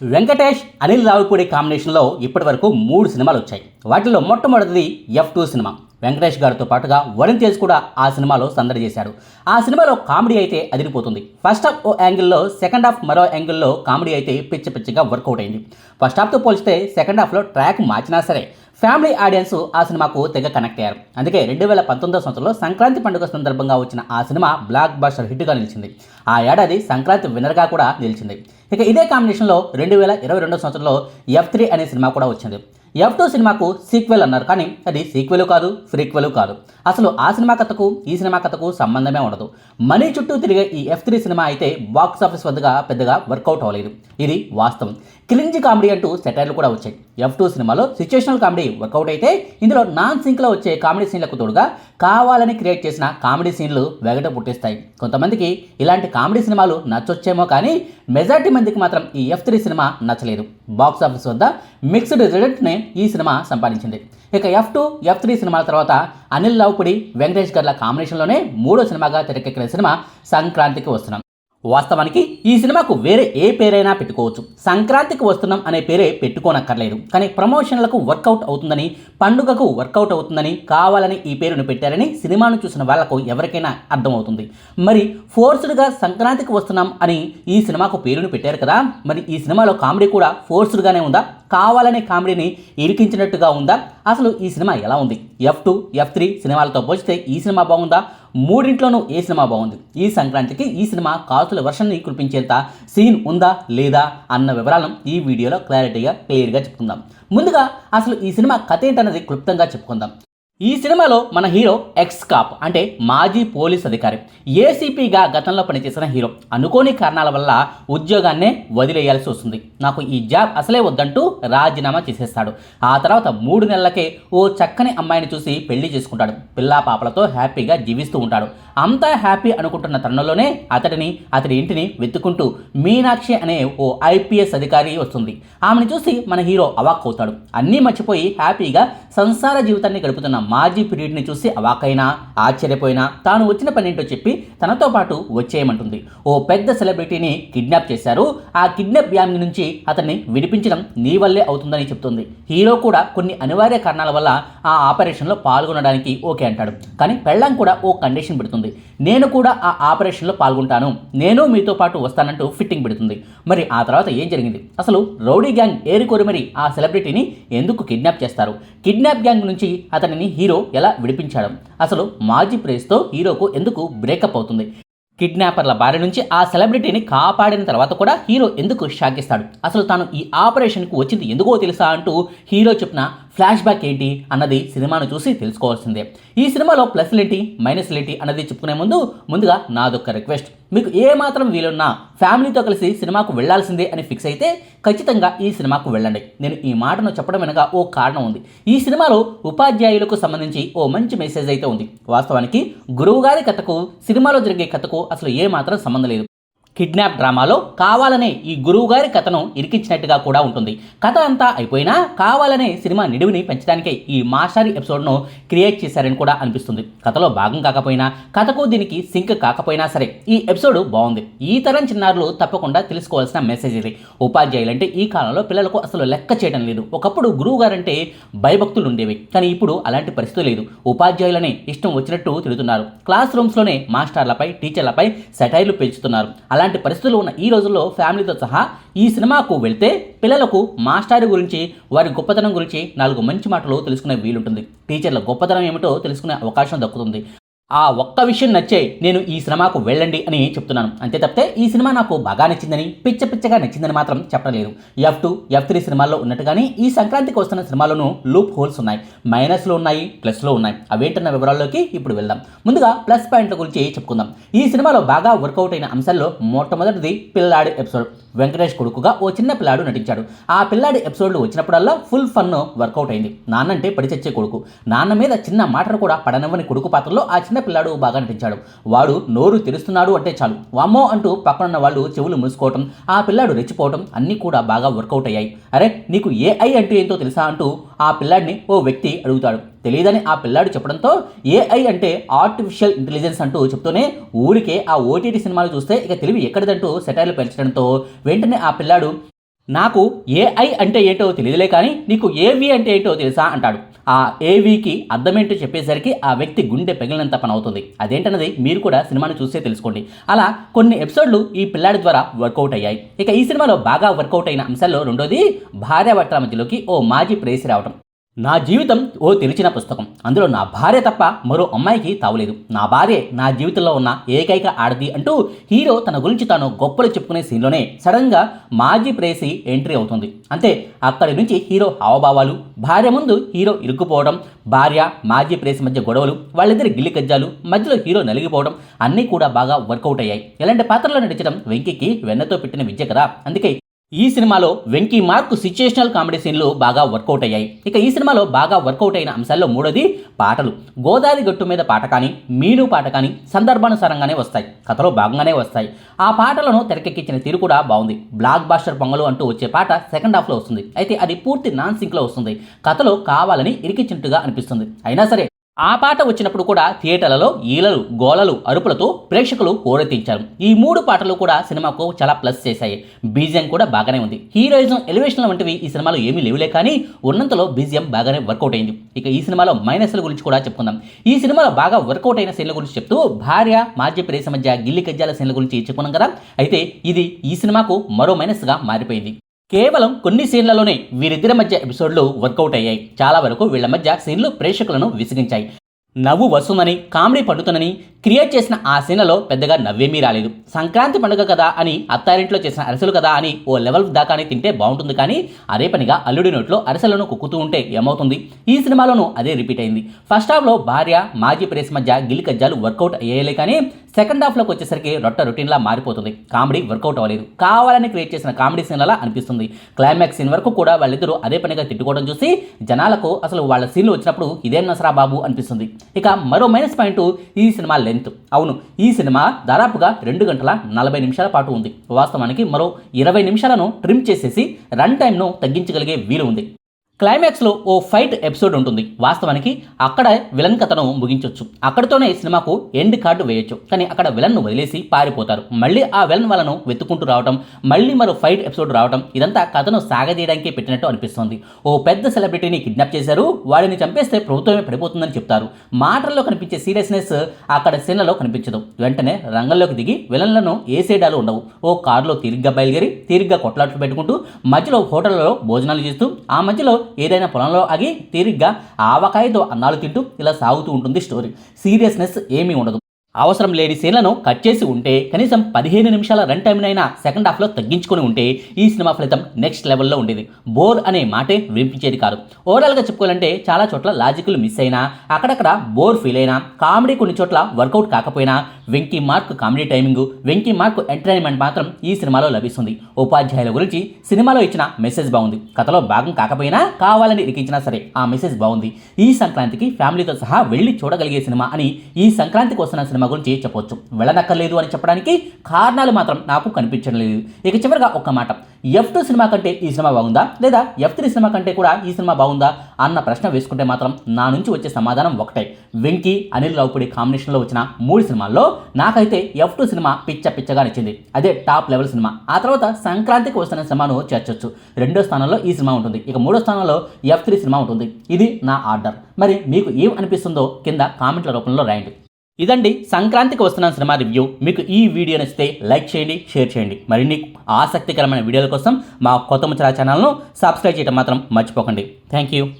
వెంకటేష్ అనిల్ రావిపూడి కాంబినేషన్లో ఇప్పటి వరకు మూడు సినిమాలు వచ్చాయి. వాటిలో మొట్టమొదటిది ఎఫ్ టూ సినిమా. వెంకటేష్ గారితో పాటుగా వరుణ్ తేజ్ కూడా ఆ సినిమాలో సందడి చేశాడు. ఆ సినిమాలో కామెడీ అయితే అదిరిపోతుంది. ఫస్ట్ హాఫ్ ఓ యాంగిల్లో సెకండ్ హాఫ్ మరో యాంగిల్లో కామెడీ అయితే పిచ్చి పిచ్చిగా వర్కౌట్ అయింది. ఫస్ట్ హాఫ్తో పోల్చితే సెకండ్ హాఫ్లో ట్రాక్ మార్చినా సరే ఫ్యామిలీ ఆడియన్స్ ఆ సినిమాకు తెగ కనెక్ట్ అయ్యారు. అందుకే రెండు వేల పంతొమ్మిదో సంవత్సరంలో సంక్రాంతి పండుగ సందర్భంగా వచ్చిన ఆ సినిమా బ్లాక్ బస్టర్ హిట్గా నిలిచింది. ఆ ఏడాది సంక్రాంతి విన్నర్గా కూడా నిలిచింది. ఇక ఇదే కాంబినేషన్లో రెండు వేల ఇరవై రెండో సంవత్సరంలో ఎఫ్ త్రీ అనే సినిమా కూడా వచ్చింది. ఎఫ్ టూ సినిమాకు సీక్వెల్ అన్నారు కానీ అది సీక్వెల్ కాదు ఫ్రీక్వెల్ కాదు. అసలు ఆ సినిమా కథకు ఈ సినిమా కథకు సంబంధమే ఉండదు. మనీ చుట్టూ తిరిగే ఈ ఎఫ్ త్రీ సినిమా అయితే బాక్స్ ఆఫీస్ వద్దగా పెద్దగా వర్కౌట్ అవ్వలేదు. ఇది వాస్తవం. క్లింజ్ కామెడీ అంటూ సెటైర్లు కూడా వచ్చాయి. ఎఫ్ టూ సినిమాలో సిచ్యువేషనల్ కామెడీ వర్కౌట్ అయితే ఇందులో నాన్ సింక్లో వచ్చే కామెడీ సీన్లకు తోడుగా కావాలని క్రియేట్ చేసిన కామెడీ సీన్లు వెగట పుట్టిస్తాయి. కొంతమందికి ఇలాంటి కామెడీ సినిమాలు నచ్చొచ్చేమో కానీ మెజార్టీ మందికి మాత్రం ఈ ఎఫ్ త్రీ సినిమా నచ్చలేదు. బాక్స్ ఆఫీస్ వద్ద మిక్స్డ్ రిజల్ట్నే ఈ సినిమా సంపాదించింది. ఇక ఎఫ్ టూ ఎఫ్ త్రీ సినిమాల తర్వాత అనిల్ లావుపుడి వెంకటేష్ గర్ల కాంబినేషన్లోనే మూడో సినిమాగా తెరకెక్కిన సినిమా సంక్రాంతికి వస్తున్నాం. వాస్తవానికి ఈ సినిమాకు వేరే ఏ పేరైనా పెట్టుకోవచ్చు. సంక్రాంతికి వస్తున్నాం అనే పేరే పెట్టుకోనక్కర్లేదు. కానీ ప్రమోషన్లకు వర్కౌట్ అవుతుందని పండుగకు వర్కౌట్ అవుతుందని కావాలని ఈ పేరును పెట్టారని సినిమాను చూసిన వాళ్ళకు ఎవరికైనా అర్థమవుతుంది. మరి ఫోర్స్డ్గా సంక్రాంతికి వస్తున్నాం అని ఈ సినిమాకు పేరును పెట్టారు కదా? మరి ఈ సినిమాలో కామెడీ కూడా ఫోర్స్డ్గానే ఉందా? కావాలనే కామెడీని ఇరికించినట్టుగా ఉందా? అసలు ఈ సినిమా ఎలా ఉంది? ఎఫ్ టూ ఎఫ్ త్రీ సినిమాలతో పోల్చితే ఈ సినిమా బాగుందా? మూడింట్లోనూ ఏ సినిమా బాగుంది? ఈ సంక్రాంతికి ఈ సినిమా కాసుల వర్షాన్ని కురిపించేంత సీన్ ఉందా లేదా అన్న వివరాలను ఈ వీడియోలో క్లారిటీగా క్లియర్గా చెప్పుకుందాం. ముందుగా అసలు ఈ సినిమా కథ ఏంటన్నది క్లుప్తంగా చెప్పుకుందాం. ఈ సినిమాలో మన హీరో ఎక్స్ కాప్ అంటే మాజీ పోలీస్ అధికారి. ఏసీపీగా గతంలో పనిచేసిన హీరో. అనుకోని కారణాల వల్ల ఉద్యోగాన్నే వదిలేయాల్సి వస్తుంది. నాకు ఈ జాబ్ అసలే వద్దంటూ రాజీనామా చేసేస్తాడు. ఆ తర్వాత మూడు నెలలకే ఓ చక్కని అమ్మాయిని చూసి పెళ్ళి చేసుకుంటాడు. పిల్లా పాపలతో హ్యాపీగా జీవిస్తూ ఉంటాడు. అంతా హ్యాపీ అనుకుంటున్న తరుణంలోనే అతడిని అతడి ఇంటిని వెతుకుంటూ మీనాక్షి అనే ఓ ఐపీఎస్ అధికారి వస్తుంది. ఆమెను చూసి మన హీరో అవాక్ అవుతాడు. అన్నీ మర్చిపోయి హ్యాపీగా సంసార జీవితాన్ని గడుపుతున్న మాజీ పీరియడ్ని చూసి అవాకైనా ఆశ్చర్యపోయినా తాను వచ్చిన పనేంటో చెప్పి తనతో పాటు వచ్చేయమంటుంది. ఓ పెద్ద సెలబ్రిటీని కిడ్నాప్ చేశారు. ఆ కిడ్నాప్ గ్యాంగ్ నుంచి అతన్ని విడిపించడం నీ వల్లే అవుతుందని చెప్తుంది. హీరో కూడా కొన్ని అనివార్య కారణాల వల్ల ఆ ఆపరేషన్లో పాల్గొనడానికి ఓకే అంటాడు. కానీ పెళ్ళం కూడా ఓ కండిషన్ పెడుతుంది. నేను కూడా ఆ ఆపరేషన్లో పాల్గొంటాను. నేను మీతో పాటు వస్తానంటూ ఫిట్టింగ్ పెడుతుంది. మరి ఆ తర్వాత ఏం జరిగింది? అసలు రౌడీ గ్యాంగ్ ఏరుకోరి మరి ఆ సెలబ్రిటీని ఎందుకు కిడ్నాప్ చేస్తారు? కిడ్నాప్ గ్యాంగ్ నుంచి అతనిని హీరో ఎలా విడిపించాడు? అసలు మాజీ ప్రేస్తో హీరోకు ఎందుకు బ్రేకప్ అవుతుంది? కిడ్నాపర్ల బారి నుంచి ఆ సెలబ్రిటీని కాపాడిన తర్వాత కూడా హీరో ఎందుకు షాకిస్తాడు అసలు తాను ఈ ఆపరేషన్కు వచ్చింది ఎందుకో తెలుసా అంటూ హీరో చెప్పిన ఫ్లాష్ బ్యాక్ ఏంటి అన్నది సినిమాను చూసి తెలుసుకోవాల్సిందే. ఈ సినిమాలో ప్లస్లు ఏంటి? మైనస్లు ఏంటి అన్నది చెప్పుకునే ముందు ముందుగా నాదొక్క రిక్వెస్ట్ మీకు ఏ మాత్రం వీలున్నా ఫ్యామిలీతో కలిసి సినిమాకు వెళ్ళాల్సిందే అని ఫిక్స్ అయితే ఖచ్చితంగా ఈ సినిమాకు వెళ్ళండి. నేను ఈ మాటను చెప్పడం వెనక ఓ కారణం ఉంది. ఈ సినిమాలో ఉపాధ్యాయులకు సంబంధించి ఓ మంచి మెసేజ్ అయితే ఉంది. వాస్తవానికి గురువుగారి కథకు సినిమాలో జరిగే కథకు అసలు ఏ మాత్రం సంబంధం లేదు. కిడ్నాప్ డ్రామాలో కావాలనే ఈ గురువుగారి కథను ఇరికించినట్టుగా కూడా ఉంటుంది. కథ అంతా అయిపోయినా కావాలనే సినిమా నిడివిని పెంచడానికే ఈ మాస్టారి ఎపిసోడ్ను క్రియేట్ చేశారని కూడా అనిపిస్తుంది. కథలో భాగం కాకపోయినా కథకు దీనికి సింక్ కాకపోయినా సరే ఈ ఎపిసోడ్ బాగుంది. ఈ తరం చిన్నారులు తప్పకుండా తెలుసుకోవాల్సిన మెసేజ్ ఇది. ఉపాధ్యాయులంటే ఈ కాలంలో పిల్లలకు అసలు లెక్క చేయడం లేదు. ఒకప్పుడు గురువు గారంటే భయభక్తులు ఉండేవి కానీ ఇప్పుడు అలాంటి పరిస్థితి లేదు. ఉపాధ్యాయులనే ఇష్టం వచ్చినట్టు తిడుతున్నారు. క్లాస్ రూమ్స్లోనే మాస్టర్లపై టీచర్లపై సెటైర్లు పెంచుతున్నారు. అలాంటి పరిస్థితులు ఉన్న ఈ రోజుల్లో ఫ్యామిలీతో సహా ఈ సినిమాకు వెళ్తే పిల్లలకు మాస్టారి గురించి వారి గొప్పతనం గురించి నాలుగు మంచి మాటలు తెలుసుకునే వీలుంటుంది. టీచర్ల గొప్పతనం ఏమిటో తెలుసుకునే అవకాశం దక్కుతుంది. ఆ ఒక్క విషయం నచ్చే నేను ఈ సినిమాకు వెళ్ళండి అని చెప్తున్నాను. అంతే తప్పితే ఈ సినిమా నాకు బాగా నచ్చిందని పిచ్చ పిచ్చగా నచ్చిందని మాత్రం చెప్పలేదు ఎఫ్ టూ ఎఫ్ త్రీ సినిమాల్లో ఉన్నట్టుగానే ఈ సంక్రాంతికి వస్తున్న సినిమాలోనూ లూప్ హోల్స్ ఉన్నాయి. మైనస్లో ఉన్నాయి ప్లస్లో ఉన్నాయి. అవేంటన్న వివరాల్లోకి ఇప్పుడు వెళ్దాం. ముందుగా ప్లస్ పాయింట్ల గురించి చెప్పుకుందాం. ఈ సినిమాలో బాగా వర్కౌట్ అయిన అంశాల్లో మొట్టమొదటిది పిల్లాడి ఎపిసోడ్ వెంకటేష్ కొడుకుగా ఓ చిన్న పిల్లాడు నటించాడు. ఆ పిల్లాడి ఎపిసోడ్లు వచ్చినప్పుడల్లా ఫుల్ ఫన్ వర్కౌట్ అయింది. నాన్నంటే పడిచచ్చే కొడుకు. నాన్న మీద చిన్న మాటను కూడా పడనవ్వని కొడుకు పాత్రలో ఆ చిన్న పిల్లాడు బాగా నటించాడు వాడు నోరు తెరుస్తున్నాడు అంటే చాలు. వామ్మో అంటూ పక్కనున్న వాళ్ళు చెవులు మూసుకోవటం ఆ పిల్లాడు రెచ్చిపోవటం అన్నీ కూడా బాగా వర్కౌట్ అయ్యాయి. అరే నీకు ఏఐ అంటే ఏంటో తెలుసా అంటూ ఆ పిల్లాడిని ఓ వ్యక్తి అడుగుతాడు. తెలియదని ఆ పిల్లాడు చెప్పడంతో ఏఐ అంటే ఆర్టిఫిషియల్ ఇంటెలిజెన్స్ అంటూ చెప్తూనే ఊరికే ఆ ఓటీటీ సినిమాలు చూస్తే ఇక తెలివి ఎక్కడిదంటూ సెటైర్లు పెంచడంతో వెంటనే ఆ పిల్లాడు నాకు ఏఐ అంటే ఏంటో తెలియదులే కానీ నీకు ఏవి అంటే ఏంటో తెలుసా అంటాడు. ఆ ఏవీకి అర్థమేంటో చెప్పేసరికి ఆ వ్యక్తి గుండె పెగిలినంత పని అవుతుంది అదేంటన్నది మీరు కూడా సినిమాను చూస్తే తెలుసుకోండి. అలా కొన్ని ఎపిసోడ్లు ఈ పిల్లాడి ద్వారా వర్కౌట్ అయ్యాయి. ఇక ఈ సినిమాలో బాగా వర్కౌట్ అయిన అంశాల్లో రెండోది భార్యాభర్తల మధ్యలోకి ఓ మాజీ ప్రేసి రావటం. నా జీవితం ఓ తెరిచిన పుస్తకం. అందులో నా భార్య తప్ప మరో అమ్మాయికి తావులేదు. నా భార్య నా జీవితంలో ఉన్న ఏకైక ఆడది అంటూ హీరో తన గురించి తాను గొప్పలు చెప్పుకునే సీన్లోనే సడన్గా మాజీ ప్రేసి ఎంట్రీ అవుతుంది. అంతే అక్కడి నుంచి హీరో హావభావాలు భార్య ముందు హీరో ఇరుక్కుపోవడం భార్య మాజీ ప్రేసి మధ్య గొడవలు వాళ్ళిద్దరి గిల్లి కజ్జాలు మధ్యలో హీరో నలిగిపోవడం అన్నీ కూడా బాగా వర్కౌట్ అయ్యాయి. ఇలాంటి పాత్రలో నడిచడం వెంకీకి వెన్నతో పెట్టిన విద్య కదా. అందుకే ఈ సినిమాలో వెంకీ మార్క్ సిచ్యుయేషనల్ కామెడీ సీన్లు బాగా వర్కౌట్ అయ్యాయి. ఇక ఈ సినిమాలో బాగా వర్కౌట్ అయిన అంశాల్లో మూడోది పాటలు. గోదావరి గట్టు మీద పాట కానీ మీను పాట కానీ సందర్భానుసారంగానే వస్తాయి. కథలో భాగంగానే వస్తాయి. ఆ పాటలను తెరకెక్కించిన తీరు కూడా బాగుంది. బ్లాక్ బాస్టర్ పొంగలు అంటూ వచ్చే పాట సెకండ్ హాఫ్లో వస్తుంది. అయితే అది పూర్తి నాన్ సింక్లో వస్తుంది. కథలో కావాలని ఇరికించినట్టుగా అనిపిస్తుంది. అయినా సరే ఆ పాట వచ్చినప్పుడు కూడా థియేటర్లలో ఈలలు గోలలు అరుపులతో ప్రేక్షకులు కోరెత్తించారు ఈ మూడు పాటలు కూడా సినిమాకు చాలా ప్లస్ చేశాయి. బీజియం కూడా బాగానే ఉంది. హీరోయిజం ఎలివేషన్ల వంటివి ఈ సినిమాలో ఏమీ లేవులే కానీ ఉన్నంతలో బీజిఎం బాగానే వర్కౌట్ అయింది. ఇక ఈ సినిమాలో మైనస్ల గురించి కూడా చెప్పుకుందాం. ఈ సినిమాలో బాగా వర్కౌట్ అయిన సీన్ల గురించి చెప్తూ భార్య మాజీ ప్రేస మధ్య గిల్లి కజ్జాల సీన్ల గురించి చెప్పుకున్నాం కదా. అయితే ఇది ఈ సినిమాకు మరో మైనస్గా మారిపోయింది. కేవలం కొన్ని సీన్లలోనే వీరిద్దరి మధ్య ఎపిసోడ్లు వర్కౌట్ అయ్యాయి. చాలా వరకు వీళ్ళ మధ్య సీన్లు ప్రేక్షకులను విసిగించాయి. నవ్వు వస్తుందని కామెడీ పండుతుందని క్రియేట్ చేసిన ఆ సీన్లలో పెద్దగా నవ్వేమీ రాలేదు. సంక్రాంతి పండుగ కదా అని అత్తారింట్లో చేసిన అరసలు కదా అని ఓ లెవెల్ దాకానే తింటే బాగుంటుంది కానీ అదే పనిగా అల్లుడి నోట్లో అరసలను కుక్కుతూ ఉంటే ఏమవుతుంది? ఈ సినిమాలోనూ అదే రిపీట్ అయింది. ఫస్ట్ హాఫ్లో భార్య మాజీ ప్రేస్ మధ్య గిల్లి కజ్జాలు వర్కౌట్ అయ్యేలే కానీ సెకండ్ హాఫ్లోకి వచ్చేసరికి రొట్ట రొటీన్లా మారిపోతుంది. కామెడీ వర్కౌట్ అవ్వలేదు. కావాలని క్రియేట్ చేసిన కామెడీ సీన్లలా అనిపిస్తుంది. క్లైమాక్స్ సీన్ వరకు కూడా వాళ్ళిద్దరూ అదే పనిగా తిట్టుకోవడం చూసి జనాలకు అసలు వాళ్ళ సీన్లు వచ్చినప్పుడు ఇదేం నసరా బాబు అనిపిస్తుంది. ఇక మరో మైనస్ పాయింట్ ఈ సినిమా లెంత్ అవును ఈ సినిమా దాదాపుగా రెండు గంటల నలభై నిమిషాల పాటు ఉంది. వాస్తవానికి మరో ఇరవై నిమిషాలను ట్రిమ్ చేసేసి రన్ టైంను తగ్గించగలిగే వీలు ఉంది. క్లైమాక్స్లో ఓ ఫైట్ ఎపిసోడ్ ఉంటుంది. వాస్తవానికి అక్కడ విలన్ కథను ముగించవచ్చు అక్కడితోనే సినిమాకు ఎండ్ కార్డు వేయొచ్చు. కానీ అక్కడ విలన్ను వదిలేసి పారిపోతారు. మళ్ళీ ఆ విలన్ వాళ్ళను వెతుకుంటూ రావడం మళ్ళీ మరో ఫైట్ ఎపిసోడ్ రావడం ఇదంతా కథను సాగదీయడానికి పెట్టినట్టు అనిపిస్తుంది. ఓ పెద్ద సెలబ్రిటీని కిడ్నాప్ చేశారు. వాడిని చంపేస్తే ప్రభుత్వమే పడిపోతుందని చెప్తారు. మాటల్లో కనిపించే సీరియస్నెస్ అక్కడ సీన్లలో కనిపించదు. వెంటనే రంగంలోకి దిగి విలన్లను ఏ సైడాలు ఉండవు. ఓ కారులో తీరిగ్గా బయలుదేరి తీరిగ్గా కొట్లాట్లు పెట్టుకుంటూ మధ్యలో హోటళ్ళలో భోజనాలు చేస్తూ ఆ మధ్యలో ఏదైనా పొలంలో ఆగి తీరిగ్గా ఆవకాయతో అన్నాలు తింటూ ఇలా సాగుతూ ఉంటుంది స్టోరీ. సీరియస్నెస్ ఏమీ ఉండదు. అవసరం లేని సీన్లను కట్ చేసి ఉంటే కనీసం పదిహేను నిమిషాల రన్ టైంనైనా సెకండ్ హాఫ్లో తగ్గించుకొని ఉంటే ఈ సినిమా ఫలితం నెక్స్ట్ లెవెల్లో ఉండేది. బోర్ అనే మాటే వినిపించేది కాదు. ఓవరాల్గా చెప్పుకోవాలంటే చాలా చోట్ల లాజిక్లు మిస్ అయినా అక్కడక్కడ బోర్ ఫీల్ అయినా కామెడీ కొన్ని చోట్ల వర్కౌట్ కాకపోయినా Venky mark comedy timing Venky mark entertainment మాత్రం ఈ సినిమాలో లభిస్తుంది. ఉపాధ్యాయుల గురించి సినిమాలో ఇచ్చిన మెసేజ్ బాగుంది. కథలో భాగం కాకపోయినా కావాలని ఇరికించినా సరే ఆ మెసేజ్ బాగుంది. ఈ సంక్రాంతికి ఫ్యామిలీతో సహా వెళ్ళి చూడగలిగే సినిమా అని ఈ సంక్రాంతికి వస్తున్న సినిమా సినిమా గురించి చెప్పవచ్చు వెళ్ళనక్కర్లేదు అని చెప్పడానికి కారణాలు మాత్రం నాకు కనిపించడం లేదు. ఇక చివరిగా ఒక్క మాట. ఎఫ్ టూ సినిమా కంటే ఈ సినిమా బాగుందా? లేదా ఎఫ్ త్రీ సినిమా కంటే కూడా ఈ సినిమా బాగుందా? అన్న ప్రశ్న వేసుకుంటే మాత్రం నా నుంచి వచ్చే సమాధానం ఒకటే. వెంకీ అనిల్ రావుపూడి కాంబినేషన్లో వచ్చిన మూడు సినిమాల్లో నాకైతే ఎఫ్ టూ సినిమా పిచ్చ పిచ్చగా నచ్చింది. అదే టాప్ లెవెల్ సినిమా. ఆ తర్వాత సంక్రాంతికి వస్తున్న సినిమాను చేర్చొచ్చు. రెండో స్థానంలో ఈ సినిమా ఉంటుంది. ఇక మూడో స్థానంలో ఎఫ్ త్రీ సినిమా ఉంటుంది. ఇది నా ఆర్డర్. మరి మీకు ఏం అనిపిస్తుందో కింద కామెంట్ల రూపంలో రాయండి. ఇదండి సంక్రాంతికి వస్తున్న సినిమా రివ్యూ. మీకు ఈ వీడియో నచ్చితే లైక్ చేయండి షేర్ చేయండి. మరిన్ని ఆసక్తికరమైన వీడియోల కోసం మా కొత్త ముచ్చరా ఛానల్ను సబ్స్క్రైబ్ చేయడం మాత్రం మర్చిపోకండి. Thank you.